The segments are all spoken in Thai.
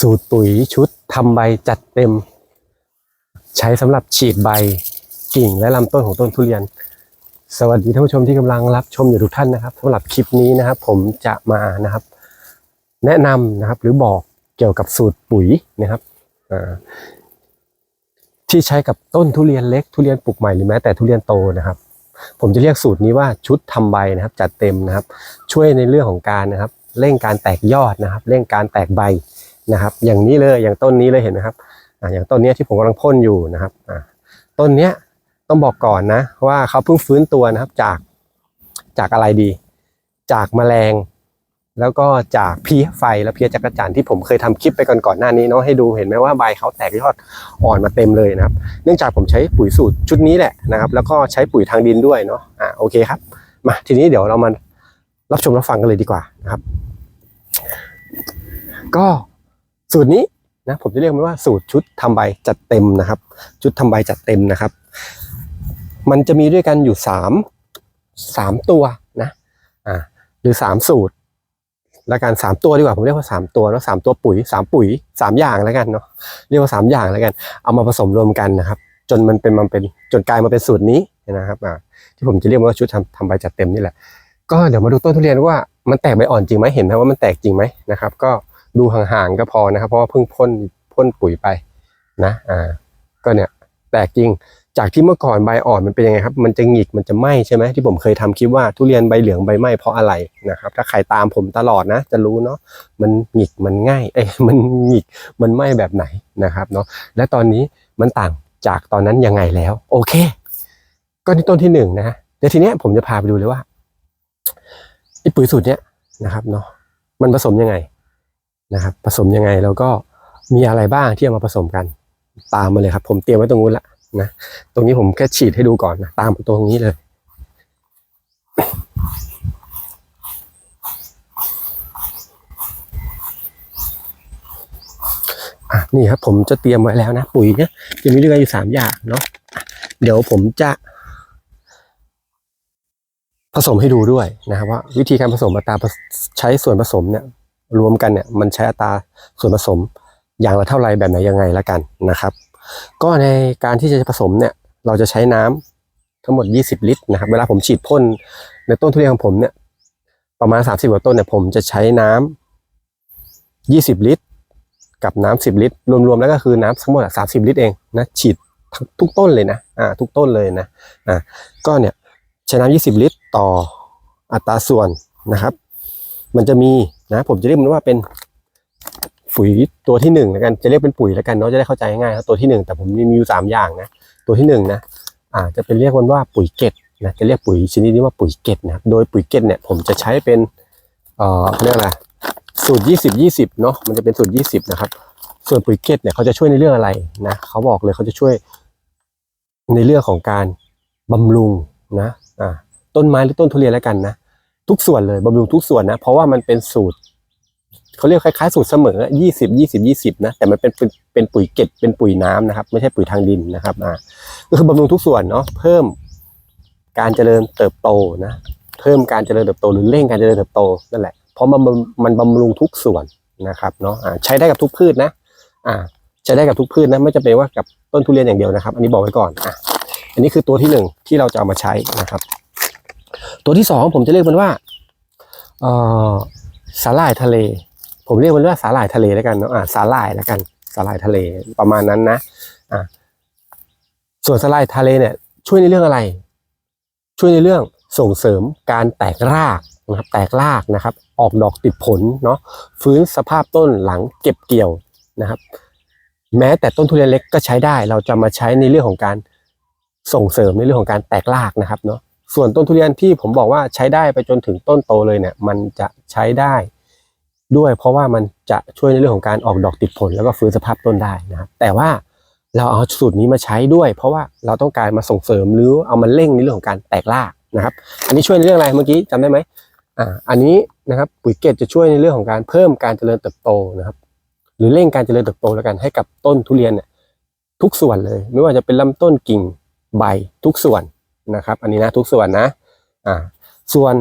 สูตรปุ๋ยชุดทำใบจัดเต็ม ใช้สำหรับฉีดใบกิ่งและลำต้นของต้นทุเรียน สวัสดีท่านผู้ชมที่กำลังรับชมอยู่ทุกท่านนะครับสำหรับคลิปนี้นะครับ ผมจะมานะครับ แนะนำนะครับหรือบอกเกี่ยวกับสูตรปุ๋ยนะครับที่ใช้กับต้นทุเรียนเล็กทุเรียนปลูกใหม่หรือแม้แต่ทุเรียนโตนะครับ ผมจะเรียกสูตรนี้ว่าชุดทำใบนะครับ จัดเต็มนะครับ ช่วยในเรื่องของการนะครับเร่งการแตกยอดนะครับ เร่งการแตกใบ นะครับ อย่างนี้เลยอย่างต้นนี้เลยเห็นไหมครับอ่าอย่างต้นนี้ที่ผมกำลังพ่นอยู่นะครับอ่าต้นเนี้ยต้องบอกก่อนนะว่าเขาเพิ่งฟื้นตัวนะครับจากจากอะไรดี จากแมลง แล้วก็จากเพี้ยไฟและเพี้ยจักรจันที่ผมเคยทำคลิปไปก่อนก่อนหน้านี้เนาะให้ดูเห็นไหมว่าใบเขาแตกยอดอ่อนมาเต็มเลยนะครับ เนื่องจากผมใช้ปุ๋ยสูตรชุดนี้แหละนะครับ แล้วก็ใช้ปุ๋ยทางดินด้วยเนาะอ่าโอเคครับมาทีนี้เดี๋ยวเรามารับชมรับฟังกันเลยดีกว่านะครับ ก็ สูตรนี้นะผมจะเรียกมันว่าสูตรชุดทำใบจัดเต็มนะครับ ชุดทำใบจัดเต็มนะครับ มันจะมีด้วยกันอยู่สามสามตัวนะอ่าหรือสามสูตรแล้วกันสามตัวดีกว่าผมเรียกว่าสามตัวแล้วสามตัวปุ๋ยสามปุ๋ยสามอย่างแล้วกันเนาะเรียกว่าสามอย่างแล้วกัน เอามาผสมรวมกันนะครับ จนมันเป็นมันเป็นจนกลายมาเป็นสูตรนี้นะครับอ่าที่ผมจะเรียกว่าชุดทำทำใบจัดเต็มนี่แหละ ก็เดี๋ยวมาดูต้นทุเรียนว่ามันแตกใบอ่อนจริงไหมเห็นไหมว่ามันแตกจริงไหมนะครับ ก็ ดูห่างๆก็พอนะครับ เพราะว่าเพิ่งพ่นพ่นปุ๋ยไปนะอ่าก็เนี่ยแตกจริงจากที่เมื่อก่อนใบอ่อนมันเป็นยังไงครับ มันจะหงิกมันจะไหม้ใช่ไหมที่ผมเคยทำคลิปว่าทุเรียนใบเหลืองใบไหม้เพราะอะไรนะครับ ถ้าใครตามผมตลอดนะ จะรู้เนาะมันหงิกมันง่ายเอ้ยมันหงิกมันไหม้แบบไหนนะครับเนาะและตอนนี้มันต่างจากตอนนั้นยังไงแล้ว โอเค ก็ที่ต้นที่หนึ่งนะเดี๋ยวทีเนี้ยผมจะพาไปดูเลยว่าไอ้ปุ๋ยสูตรเนี้ยนะครับเนาะมันผสมยังไง นะครับผสมยังไงแล้วก็มีอะไรบ้างที่เอามาผสมกันตามมาเลยครับ ผมเตรียมไว้ตรงนู้นละนะตรงนี้ผมแค่ฉีดให้ดูก่อนนะตามตรงนี้เลย นี่ครับผมจะเตรียมไว้แล้วนะ ปุ๋ยเนี่ยจะมีด้วยกันอยู่สามอย่างเนาะอะเดี๋ยวผมจะ ผสมให้ดูด้วยนะครับว่า วิธีการผสมอัตราใช้ส่วนผสมเนี่ย รวมกันเนี่ยมันใช้อัตราส่วนผสมอย่างละเท่าไรแบบไหนยังไงละกันนะครับ ก็ในการที่จะผสมเนี่ยเราจะใช้น้ำทั้งหมด 20 ลิตรนะครับเวลาผมฉีดพ่นในต้นทุเรียนของผมเนี่ยประมาณ 30กว่าต้นเนี่ยผมจะใช้น้ำ20 ลิตร กับน้ำ10 ลิตร รวมๆแล้วก็คือน้ำทั้งหมด30 ลิตรเองนะฉีดท,ทุกต้นเลยนะอ่าทุกต้นเลยนะอ่าก็เนี่ยใช้น้ำ20 ลิตร ต่ออัตราส่วนนะครับ มันจะมี นะผมจะเรียกมันว่าเป็นปุ๋ยตัวที่หนึ่งแล้วกันจะเรียกเป็นปุ๋ยแล้วกันเนาะจะได้เข้าใจง่ายครับตัวที่หนึ่งแต่ผมมีอยู่สามอย่างนะตัวที่หนึ่งนะอ่าจะเป็นเรียกมันว่าปุ๋ยเกตนะจะเรียกปุ๋ยชนิดนี้ว่าปุ๋ยเกตนะโดยปุ๋ยเกตเนี่ยผมจะใช้เป็นเอ่อเขาเรียกอะไรสูตร 20 20เนาะมันจะเป็นสูตร 20 นะครับ ส่วนปุ๋ยเกตเนี่ยเขาจะช่วยในเรื่องอะไรนะเขาบอกเลยเขาจะช่วยในเรื่องของการบำรุงนะอ่าต้นไม้หรือต้นทุเรียนแล้วกันนะทุกส่วนเลยบำรุงทุกส่วนนะเพราะว่ามันเป็นสูตร เขาเรียกคล้ายๆสูตรเสมอยี่สิบยี่สิบยี่สิบนะ แต่มันเป็นเป็นปุ๋ยเก็ดเป็นปุ๋ยน้ำนะครับ ไม่ใช่ปุ๋ยทางดินนะครับอ่าก็คือบำรุงทุกส่วนเนาะเพิ่มการเจริญเติบโตนะเพิ่มการเจริญเติบโตหรือเร่งการเจริญเติบโตนั่นแหละเพราะมันมันบำรุงทุกส่วนนะครับเนาะใช้ได้กับทุกพืชนะอ่าใช้ได้กับทุกพืชนะไม่จำเป็นว่ากับต้นทุเรียนอย่างเดียวนะครับ อันนี้บอกไว้ก่อนอะอันนี้คือตัวที่หนึ่งที่เราจะเอามาใช้นะครับ ตัวที่สองผมจะเรียกมันว่าเอ่อสาหร่ายทะเล ผมเรียกมันว่าสาหร่ายทะเลแล้วกันเนาะอ่าสาหร่ายแล้วกันสาหร่ายทะเลประมาณนั้นนะอ่าส่วนสาหร่ายทะเลเนี่ย ช่วยในเรื่องอะไร ช่วยในเรื่องส่งเสริมการแตกรากนะครับ แตกรากนะครับ ออกดอกติดผลเนาะฟื้นสภาพต้นหลังเก็บเกี่ยวนะครับ แม้แต่ต้นทุเรียนเล็กก็ใช้ได้ เราจะมาใช้ในเรื่องของการส่งเสริมในเรื่องของการแตกรากนะครับเนาะส่วนต้นทุเรียนที่ผมบอกว่าใช้ได้ไปจนถึงต้นโตเลยเนี่ย มันจะใช้ได้ ด้วยเพราะว่ามันจะช่วยในเรื่องของการออกดอกติดผล แล้วก็ฟื้นสภาพต้นได้นะครับแต่ว่าเราเอาสูตรนี้มาใช้ด้วย เพราะว่าเราต้องการมาส่งเสริมหรือเอามาเร่งในเรื่องของการแตกรากนะครับ อันนี้ช่วยในเรื่องอะไรเมื่อกี้จำได้ไหมอ่าอันนี้นะครับปุ๋ยเกตจะช่วยในเรื่องของการเพิ่มการเจริญเติบโตนะครับ หรือเร่งการเจริญเติบโตแล้วกันให้กับต้นทุเรียนเนี่ยทุกส่วนเลย ไม่ว่าจะเป็นลำต้นกิ่งใบทุกส่วนนะครับ อันนี้นะทุกส่วนนะอ่าส่วน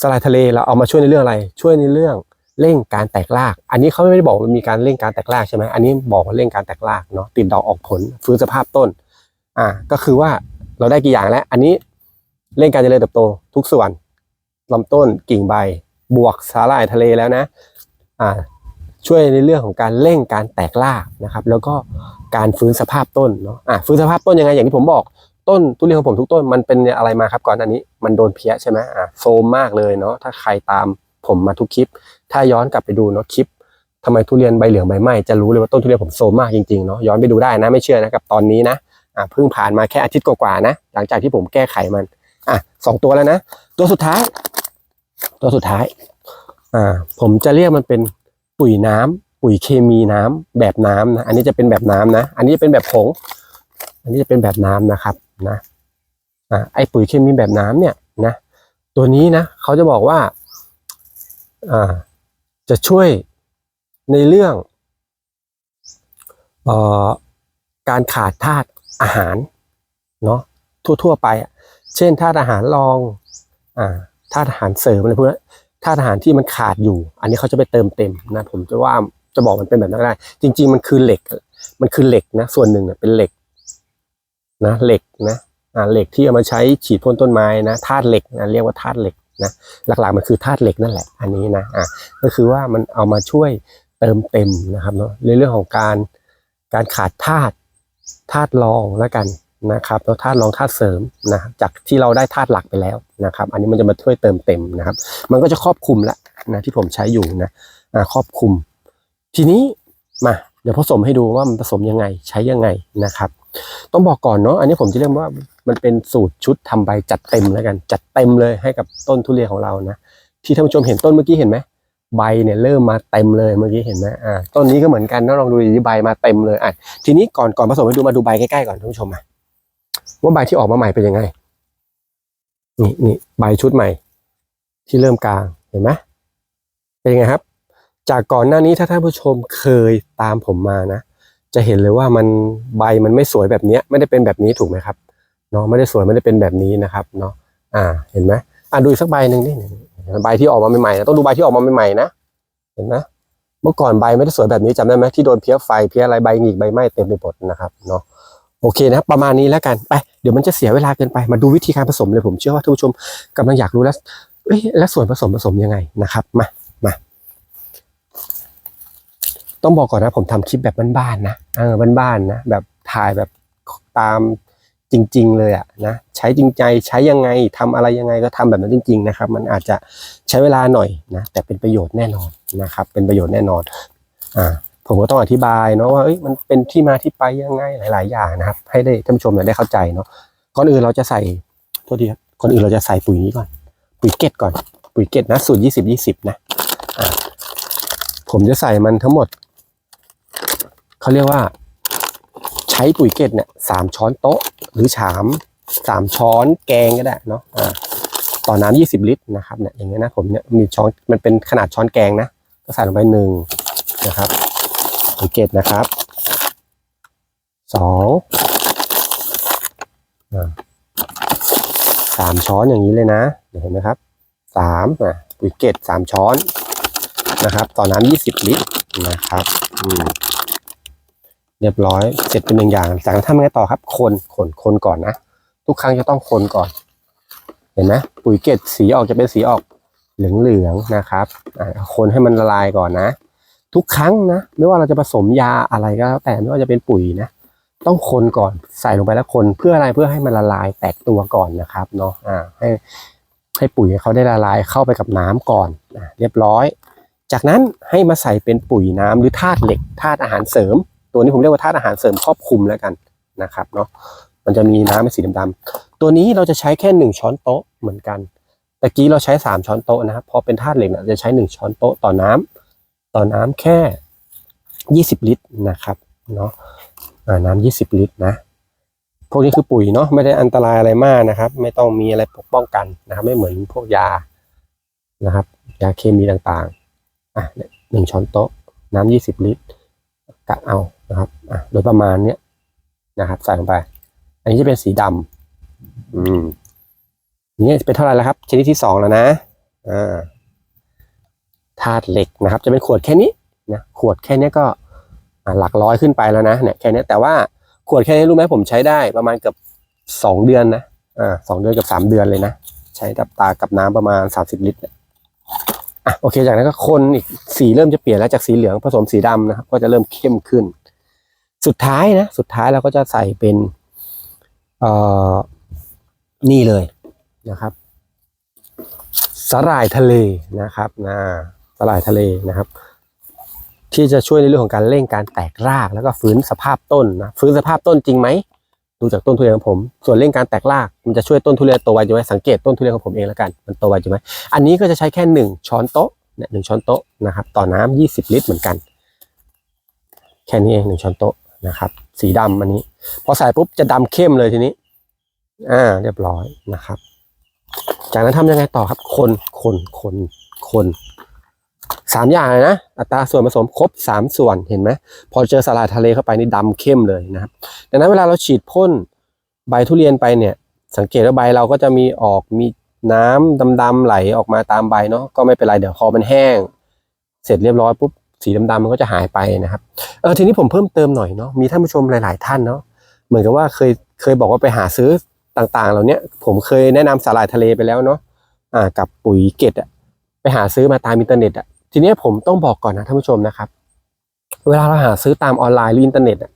สลายทะเลเราเอามาช่วยในเรื่องอะไร ช่วยในเรื่องเร่งการแตกราก อันนี้เขาไม่ได้บอกว่ามีการเร่งการแตกรากใช่ไหมอันนี้บอกว่าเร่งการแตกรากเนาะติดดอกออกผลฟื้นสภาพต้น อ่าก็คือว่าเราได้กี่อย่างแล้ว อันนี้เร่งการเจริญเติบโตทุกส่วนลำต้นกิ่งใบ บวกสาหร่ายทะเลแล้วนะ อ่า ช่วยในเรื่องของการเร่งการแตกรากนะครับ แล้วก็การฟื้นสภาพต้นเนาะอ่าฟื้นสภาพต้นยังไงอย่างที่ผมบอก ต้นทุเรียนของผมทุกต้นมันเป็นอะไรมาครับก่อนอันนี้ มันโดนเพี้ยใช่ไหมอ่าโซมมากเลยเนาะถ้าใครตามผมมาทุกคลิป ถ้าย้อนกลับไปดูเนาะคลิปทำไมทุเรียนใบเหลืองใบไหม้จะรู้เลยว่าต้นทุเรียนผมโซมมากจริงๆเนาะย้อนไปดูได้นะไม่เชื่อนะกับตอนนี้นะอ่าเพิ่งผ่านมาแค่อาทิตย์กว่าๆนะ หลังจากที่ผมแก้ไขมันอะสองตัวแล้วนะ ตัวสุดท้าย ตัวสุดท้ายอ่าผมจะเรียกมันเป็นปุ๋ยน้ำปุ๋ยเคมีน้ำแบบน้ำนะอันนี้จะเป็นแบบน้ำนะ อันนี้จะเป็นแบบผง อันนี้จะเป็นแบบน้ำนะครับ นะอ่าไอปุ๋ยเคมีแบบน้ำเนี่ยนะตัวนี้นะเขาจะบอกว่าอ่าจะช่วยในเรื่องออการขาดธาตุอาหารเนาะทั่วๆไปอะเช่นธาตุอาหารรองอ่าธาตุอาหารเสริมอะไรพวกนี้ธาตุอาหารที่มันขาดอยู่ อันนี้เขาจะไปเติมเต็มนะผมจะว่าจะบอกมันเป็นแบบนั้นได้ จริง ๆ มันคือเหล็ก มันคือเหล็กนะส่วนหนึ่งเป็นเหล็ก นะเหล็กนะอ่าเหล็กที่เอามาใช้ฉีดพ่นต้นไม้นะธาตุเหล็กนะเรียกว่าธาตุเหล็กนะหลักๆมันคือธาตุเหล็กนั่นแหละอันนี้นะอ่าก็คือว่ามันเอามาช่วยเติมเต็มนะครับเนาะในเรื่องของการการขาดธาตุธาตุรองแล้วกันนะครับแล้วธาตุรองธาตุเสริมนะจากที่เราได้ธาตุหลักไปแล้วนะครับ อันนี้มันจะมาช่วยเติมเต็มนะครับ มันก็จะครอบคลุมล้วนะที่ผมใช้อยู่นะอ่าครอบคลุม ทีนี้มาเดี๋ยวผสมให้ดูว่ามันผสมยังไงใช้ยังไงนะครับ ต้องบอกก่อนเนาะอันนี้ผมจะเรียกว่ามันเป็นสูตรชุดทำใบจัดเต็มแล้วกัน จัดเต็มเลยให้กับต้นทุเรียนของเรานะที่ท่านผู้ชมเห็นต้นเมื่อกี้เห็นไหมใบเนี่ยเริ่มมาเต็มเลยเมื่อกี้เห็นไหมอ่าต้นนี้ก็เหมือนกันนะลองดูดีใบมาเต็มเลยอะทีนี้ก่อนก่อนผสมให้ดูมาดูใบใกล้ๆก่อนท่านผู้ชมมาว่าใบที่ออกมาใหม่เป็นยังไงนี่นี่ใบชุดใหม่ ที่เริ่มกลางเห็นไหมเป็นยังไงครับ จากก่อนหน้านี้ถ้าท่านผู้ชมเคยตามผมมานะ จะเห็นเลยว่ามันใบมันไม่สวยแบบนี้ไม่ได้เป็นแบบนี้ถูกไหมครับเนาะไม่ได้สวยไม่ได้เป็นแบบนี้นะครับเนาะอ่าเห็นไหมอ่าดูอีกสักใบหนึ่งนี่ใบที่ออกมาใหม่ๆนะต้องดูใบที่ออกมาใหม่ๆนะเห็นไหมเมื่อก่อนใบไม่ได้สวยแบบนี้จำได้ไหมที่โดนเพี้ยไฟเพี้ยอะไรใบหงิกใบไหม้เต็มไปหมดนะครับเนาะโอเคนะครับประมาณนี้แล้วกันไปเดี๋ยวมันจะเสียเวลาเกินไปมาดูวิธีการผสมเลยผมเชื่อว่าท่านผู้ชมกำลังอยากรู้แล้วเอ้ยแล้วส่วนผสมผสมยังไงนะครับมามา ต้องบอกก่อนนะผมทำคลิปแบบบ้านๆนะเออบ้านๆนะแบบถ่ายแบบตามจริง ๆ เลยอะนะใช้จริงใจใช้ยังไงทำอะไรยังไงก็ทำแบบนั้นจริง ๆ นะครับ มันอาจจะใช้เวลาหน่อยนะแต่เป็นประโยชน์แน่นอนนะครับ เป็นประโยชน์แน่นอนอ่าผมก็ต้องอธิบายเนาะว่าเอ้ยมันเป็นที่มาที่ไปยังไงหลาย ๆ อย่างนะครับ ให้ได้ท่านผู้ชมเนี่ยได้เข้าใจเนาะก่อนอื่นเราจะใส่โทษทีครับก่อนอื่นเราจะใส่ปุ๋ยนี้ก่อน ปุ๋ยเกตก่อน ปุ๋ยเกตนะสูตรยี่สิบยี่สิบนะอ่าผมจะใส่มันทั้งหมด เขาเรียกว่า ใช้ปุ๋ยเกตเนี่ยสามช้อนโต๊ะ หรือชามสามช้อนแกงก็ได้เนาะอ่าต่อน้ำยี่สิบลิตรนะครับเนี่ยอย่างเงี้ยนะผมเนี่ยมีช้อนมันเป็นขนาดช้อนแกงนะก็ใส่ลงไปหนึ่งนะครับปุ๋ยเกตนะครับสองอ่าสามช้อนอย่างนี้เลยนะเห็นไหมครับสามอะปุ๋ยเกตสามช้อนนะครับ ต่อน้ำยี่สิบลิตรนะครับ อืม เรียบร้อยเสร็จเป็นหนึ่งอย่าง จากนั้นทำยังไงต่อครับ คนคนคนก่อนนะ ทุกครั้งจะต้องคนก่อน เห็นไหมปุ๋ยเกล็ดสีออกจะเป็นสีออกเหลืองๆนะครับอ่าคนให้มันละลายก่อนนะ ทุกครั้งนะ ไม่ว่าเราจะผสมยาอะไรก็แล้วแต่ไม่ว่าจะเป็นปุ๋ยนะ ต้องคนก่อนใส่ลงไปแล้วคนเพื่ออะไรเพื่อให้มันละลายแตกตัวก่อนนะครับเนาะอ่าให้ให้ปุ๋ยเขาได้ละลายเข้าไปกับน้ำก่อนอเรียบร้อย จากนั้นให้มาใส่เป็นปุ๋ยน้ำหรือธาตุเหล็กธาตุอาหารเสริม ตัวนี้ผมเรียกว่าธาตุอาหารเสริมครอบคลุมแล้วกันนะครับเนาะมันจะมีน้ำเป็นสีดำๆตัวนี้เราจะใช้แค่หนึ่งช้อนโต๊ะเหมือนกันตะกี้เราใช้สามช้อนโต๊ะนะครับพอเป็นธาตุเหล็กเนี่ยจะใช้หนึ่งช้อนโต๊ะต่อน้ำต่อน้ำแค่ยี่สิบลิตรนะครับเนาะน้ำยี่สิบลิตรนะพวกนี้คือปุ๋ยเนาะไม่ได้อันตรายอะไรมากนะครับ ไม่ต้องมีอะไรปกป้องกันนะครับไม่เหมือนพวกยานะครับยาเคมีต่างๆอะหนึ่งช้อนโต๊ะน้ำยี่สิบลิตรกะเอา นะครับโดยประมาณเนี้ยนะครับ ใส่ลงไป อันนี้จะเป็นสีดำอืมนี่เป็นเท่าไหร่แล้วครับ ชนิดที่สองแล้วนะอ่าธาตุเหล็กนะครับ จะเป็นขวดแค่นี้นะขวดแค่นี้ก็หลักร้อยขึ้นไปแล้วนะเนี่ยแค่นี้แต่ว่าขวดแค่นี้รู้ไหมผมใช้ได้ประมาณเกือบสองเดือนนะอ่าสองเดือนกับสามเดือนเลยนะ ใช้กับตากับน้ำประมาณสามสิบลิตรอะโอเคจากนั้นก็คนอีกสีเริ่มจะเปลี่ยนแล้วจากสีเหลืองผสมสีดำนะครับก็จะเริ่มเข้มขึ้น สุดท้ายนะ สุดท้ายเราก็จะใส่เป็นเอ่อนี่เลยนะครับสาหร่ายทะเลนะครับนะสาหร่ายทะเลนะครับ ที่จะช่วยในเรื่องของการเร่งการแตกรากแล้วก็ฟื้นสภาพต้นนะฟื้นสภาพต้นจริงไหมดูจากต้นทุเรียนของผม ส่วนเร่งการแตกรากมันจะช่วยต้นทุเรียนโตไวจริงไหมสังเกตต้นทุเรียนของผมเองแล้วกันมันโตไวจริงไหมอันนี้ก็จะใช้แค่หนึ่งช้อนโต๊ะเนี่ยหนึ่งช้อนโต๊ะนะครับ ต่อน้ำยี่สิบลิตรเหมือนกัน แค่นี้เองหนึ่งช้อนโต๊ะ นะครับ สีดำอันนี้ พอใส่ปุ๊บจะดำเข้มเลยทีนี้ อ่า เรียบร้อยนะครับ จากนั้นทำยังไงต่อครับ คนคนคนคนสามอย่างเลยนะ อัตราส่วนผสมครบสามส่วนเห็นไหมพอเจอสารายทะเลเข้าไปนี่ดำเข้มเลยนะครับดังนั้นเวลาเราฉีดพ่นใบทุเรียนไปเนี่ย สังเกตว่าใบเราก็จะมีออกมีน้ำดำๆไหลออกมาตามใบเนาะก็ไม่เป็นไรเดี๋ยวพอมันแห้ง เสร็จเรียบร้อยปุ๊บ สีดำๆมันก็จะหายไปนะครับเออทีนี้ผมเพิ่มเติมหน่อยเนาะมีท่านผู้ชมหลาย ๆ ท่านเนาะเหมือนกับว่าเคยเคยบอกว่าไปหาซื้อต่างๆ เหล่าเนี้ยผมเคยแนะนำสาหร่ายทะเลไปแล้วเนาะอ่ากับปุ๋ยเกตอะไปหาซื้อมาตามอินเทอร์เน็ตอะทีนี้ผมต้องบอกก่อนนะท่านผู้ชมนะครับ เวลาเราหาซื้อตามออนไลน์หรืออินเทอร์เน็ตอะ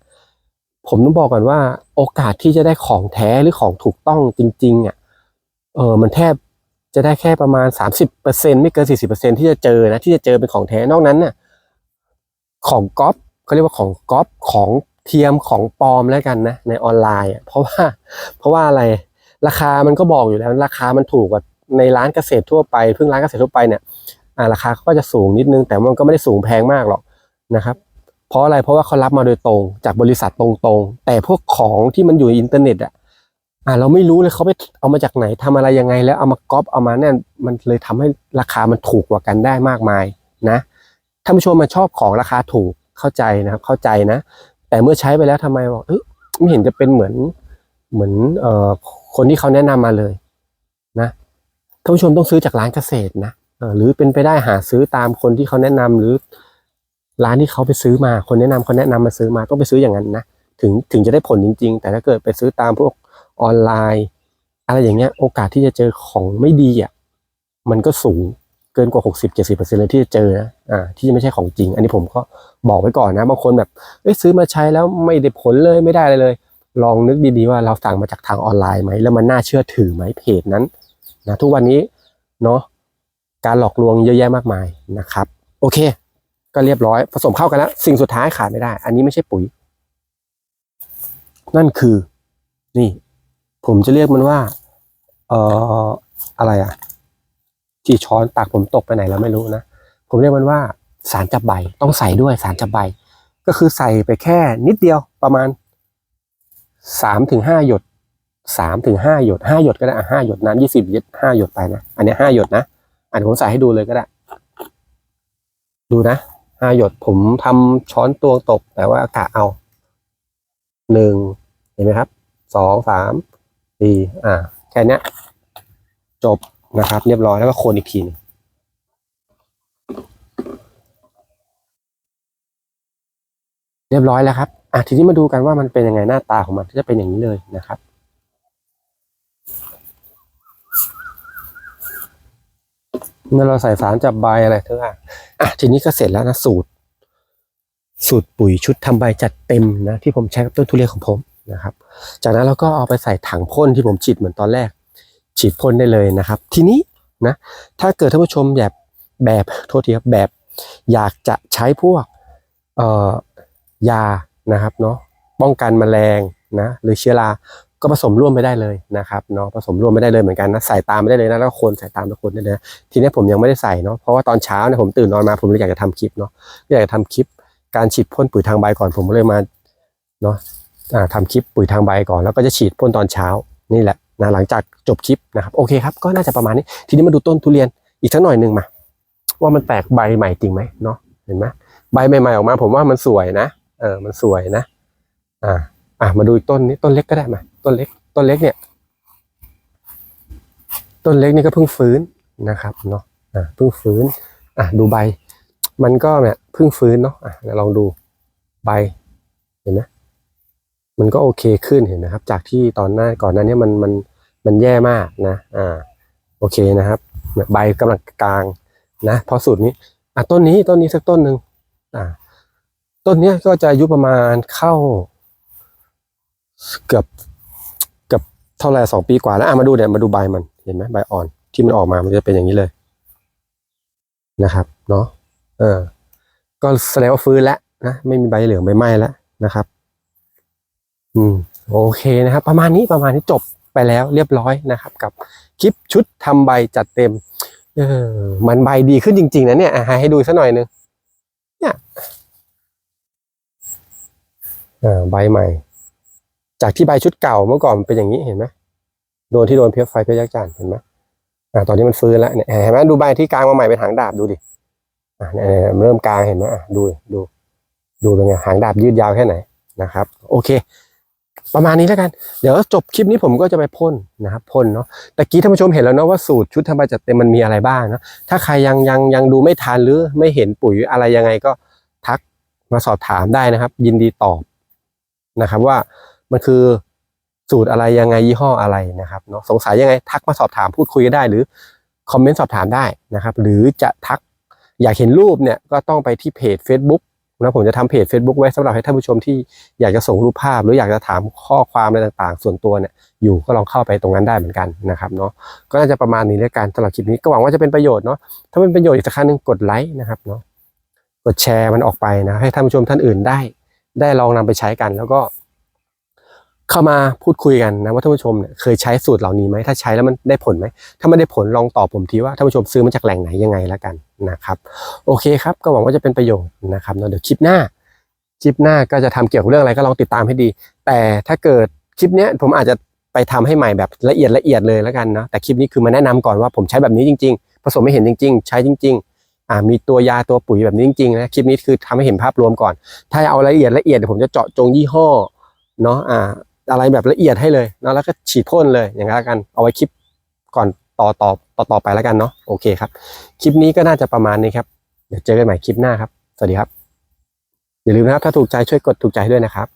ผมต้องบอกก่อนว่าโอกาสที่จะได้ของแท้หรือของถูกต้องจริงๆอะเออมันแทบจะได้แค่ประมาณ 30%ไม่เกิน 40%ที่จะเจอนะที่จะเจอเป็นของแท้นอกนั้นน่ะ ของก๊อปเขาเรียกว่าของก๊อปของเทียมของปลอมแล้วกันนะในออนไลน์เพราะว่าเพราะว่าอะไรราคามันก็บอกอยู่แล้วราคามันถูกกว่าในร้านเกษตรทั่วไปพึ่งร้านเกษตรทั่วไปเนี่ยาราคาก็จะสูงนิดนึง แต่มันก็ไม่ได้สูงแพงมากหรอกนะครับ เพราะอะไรเพราะว่าเขารับมาโดยตรงจากบริษัทตรงๆ แต่พวกของที่มันอยู่อินเทอร์เน็ตอะเราไม่รู้เลยเขาไปเอามาจากไหนทำอะไรยังไง แล้วเอามาก๊อปเอามาเนี่ยมันเลยทำให้ราคามันถูกกว่ากันได้มากมายนะ ท่านผู้ชมมาชอบของราคาถูกเข้าใจนะครับ เข้าใจนะ แต่เมื่อใช้ไปแล้วทำไมบอกเออไม่เห็นจะเป็นเหมือนเหมือนเอ่อคนที่เขาแนะนำมาเลยนะท่านผู้ชมต้องซื้อจากร้านเกษตรนะเออหรือเป็นไปได้หาซื้อตามคนที่เขาแนะนำหรือ ร้านที่เขาไปซื้อมาคนแนะนำเขาแนะนำมาซื้อมาต้องไปซื้ออย่างนั้นนะถึงถึงจะได้ผลจริง ๆ แต่ถ้าเกิดไปซื้อตามพวกออนไลน์ อะไรอย่างเงี้ยโอกาสที่จะเจอของไม่ดีอะมันก็สูง เกินกว่า 60 70เปอร์เซ็นต์เลยที่จะเจอนะอ่าที่ไม่ใช่ของจริง อันนี้ผมก็บอกไว้ก่อนนะบางคนแบบเอ้ยซื้อมาใช้แล้วไม่ได้ผลเลยไม่ได้อะไรเลย ลองนึกดีๆว่าเราสั่งมาจากทางออนไลน์ไหมแล้วมันน่าเชื่อถือไหมเพจนั้นนะทุกวันนี้เนาะการหลอกลวงเยอะแยะมากมายนะครับ โอเค ก็เรียบร้อยผสมเข้ากันแล้วสิ่งสุดท้ายขาดไม่ได้ อันนี้ไม่ใช่ปุ๋ย นั่นคือ นี่ ผมจะเรียกมันว่า เอ่ออะไรอะ ที่ช้อนปากผมตกไปไหนแล้วไม่รู้นะ ผมเรียกมันว่าสารจับใบต้องใส่ด้วยสารจับใบ ก็คือใส่ไปแค่นิดเดียวประมาณสามถึงห้าหยดสามถึงห้าหยดห้าหยดก็ได้อะห้าหยดน้ำยี่สิบลิตรห้าหยดไปนะ อันนี้ห้าหยดนะอันผมใส่ให้ดูเลยก็ได้ ดูนะห้าหยดผมทำช้อนตวงตก แต่ว่ากะเอาหนึ่งเห็นไหมครับสองสามสี่อ่า แค่นี้จบ นะครับ เรียบร้อยแล้วก็คนอีกทีหนึงเรียบร้อยแล้วครับอะทีนี้มาดูกันว่ามันเป็นยังไงหน้าตาของมันก็จะเป็นอย่างนี้เลยนะครับเมื่อเราใส่สารจับใบอะไรเถอะอะอะทีนี้ก็เสร็จแล้วนะสูตร สูตรปุ๋ยชุดทำใบจัดเต็มนะที่ผมใช้กับต้นทุเรียนของผมนะครับ จากนั้นเราก็เอาไปใส่ถังพ่นที่ผมฉีดเหมือนตอนแรก ฉีดพ่นได้เลยนะครับ ทีนี้นะถ้าเกิดท่านผู้ชมแบบแบบโทษทีครับแบบอยากจะใช้พวกเอ่อยานะครับเนาะป้องกันแมลงนะหรือเชื้อราก็ผสมร่วมไปได้เลยนะครับเนาะผสมร่วมไม่ได้เลยเหมือนกันนะใส่ตามไม่ได้เลยนะแล้วคนใส่ตามแล้วคนได้เลยนะทีนี้ผมยังไม่ได้ใส่เนาะเพราะว่าตอนเช้าเนี่ยผมตื่นนอนมาผมเลยอยากจะทำคลิปเนาะอยากจะทำคลิปการฉีดพ่นปุ๋ยทางใบก่อนผมก็เลยมาเนาะทำคลิปปุ๋ยทางใบก่อนแล้วก็จะฉีดพ่นตอนเช้านี่แหละ นะหลังจากจบคลิปนะครับโอเคครับก็น่าจะประมาณนี้ ทีนี้มาดูต้นทุเรียนอีกสักหน่อยหนึ่งมา ว่ามันแตกใบใหม่จริงไหมเนาะเห็นไหมใบใหม่ๆออกมา ผมว่ามันสวยนะ เออมันสวยนะ อ่า อะมาดูอีกต้นนี้ต้นเล็กก็ได้มาต้นเล็ก ต้นเล็กเนี่ย ต้นเล็กนี่ก็เพิ่งฟื้นนะครับเนาะอ่าเพิ่งฟื้น อะดูใบ มันก็เนี่ยเพิ่งฟื้นเนาะอะเดี๋ยวลองดูใบเห็นไหม มันก็โอเคขึ้นเห็นนะครับ จากที่ตอนหน้าก่อนหน้านี้มันมันมันแย่มากนะอ่าโอเคนะครับใบกำลังกลางนะพราะสูตรนี้อะต้นนี้ต้นนี้สักต้นหนึ่งอ่าต้นเนี้ยก็จะอายุประมาณเข้า เกือบเกือบเท่าไหร่สองปีกว่าแล้วอะมาดูเนี่ยมาดูใบมันเห็นไหมใบอ่อนที่มันออกมามันจะเป็นอย่างนี้เลยนะครับ เนาะเออ ก็แสดงว่าฟื้นแล้วนะไม่มีใบเหลืองใบไหม้แล้วนะครับ อืมโอเคนะครับ ประมาณนี้ประมาณนี้จบไปแล้วเรียบร้อยนะครับ กับคลิปชุดทำใบจัดเต็ม เออมันใบดีขึ้นจริง ๆ นะเนี่ยให้ดูสักหน่อยนึงเนี่ยใบใหม่ จากที่ใบชุดเก่าเมื่อก่อนเป็นอย่างนี้เห็นไหมโดนที่โดนเพี้ยไฟเพี้ยยักษ์จานเห็นไหมอ่าตอนนี้มันฟื้นแล้วเนี่ยเห็นไหมดูใบที่กลางมาใหม่เป็นหางดาบดูดิอ่าเนี่ยเนี่ยเริ่มกลางเห็นไหมอะดูดู ดูเป็นไงหางดาบยืดยาวแค่ไหนนะครับ โอเค ประมาณนี้แล้วกัน เดี๋ยวจบคลิปนี้ผมก็จะไปพ่นนะครับพ่นเนาะตะกี้ท่านผู้ชมเห็นแล้วเนาะว่าสูตรชุดทำใบจัดเต็มมันมีอะไรบ้างเนาะถ้าใครยังยังยังดูไม่ทันหรือไม่เห็นปุ๋ยอะไรยังไงก็ทักมาสอบถามได้นะครับ ยินดีตอบนะครับว่ามันคือสูตรอะไรยังไงยี่ห้ออะไรนะครับเนาะสงสัยยังไงทักมาสอบถามพูดคุยกันได้ หรือคอมเมนต์สอบถามได้นะครับ หรือจะทักอยากเห็นรูปเนี่ยก็ต้องไปที่เพจ Facebook นะผมจะทำเพจ Facebook ไว้สำหรับให้ท่านผู้ชมที่อยากจะส่งรูปภาพ หรืออยากจะถามข้อความอะไรต่างๆ ส่วนตัวเนี่ยอยู่ก็ลองเข้าไปตรงนั้นได้เหมือนกันนะครับเนาะก็น่าจะประมาณนี้แล้วกันสำหรับคลิปนี้ก็หวังว่าจะเป็นประโยชน์เนาะถ้าเป็นประโยชน์อีกสักครั้งหนึ่งกดไลค์นะครับเนาะกดแชร์มันออกไปนะให้ท่านผู้ชมท่านอื่นได้ ได้ลองนำไปใช้กันแล้วก็ เข้ามาพูดคุยกันนะว่าท่านผู้ชมเนี่ยเคยใช้สูตรเหล่านี้ไหมถ้าใช้แล้วมันได้ผลไหมถ้าไม่ได้ผลลองตอบผมทีว่าท่านผู้ชมซื้อมาจากแหล่งไหนยังไงแล้วกันนะครับ โอเคครับก็หวังว่าจะเป็นประโยชน์นะครับเดี๋ยวคลิปหน้าคลิปหน้าก็จะทำเกี่ยวกับเรื่องอะไรก็ลองติดตามให้ดี แต่ถ้าเกิดคลิปเนี้ยผมอาจจะไปทำให้ใหม่แบบละเอียดละเอียดเลยแล้วกันเนาะแต่คลิปนี้คือมาแนะนำก่อนว่าผมใช้แบบนี้จริง ๆ ผสมไม่เห็นจริง ๆ ใช้จริง ๆ อ่ามีตัวยาตัวปุ๋ยแบบนี้จริงๆนะคลิปนี้คือทำให้เห็นภาพรวมก่อน ถ้าเอาละเอียดละเอียดเดี๋ยวผมจะเจาะจงยี่ห้อเนาะอ่า อะไรแบบละเอียดให้เลยเนาะแล้วก็ฉีดพ่นเลยอย่างนั้นละกันเอาไว้คลิปก่อนต่อต่อต่อต่อไปแล้วกันเนาะโอเคครับ คลิปนี้ก็น่าจะประมาณนี้ครับ เดี๋ยวเจอกันใหม่คลิปหน้าครับ สวัสดีครับ อย่าลืมนะครับถ้าถูกใจช่วยกดถูกใจให้ด้วยนะครับ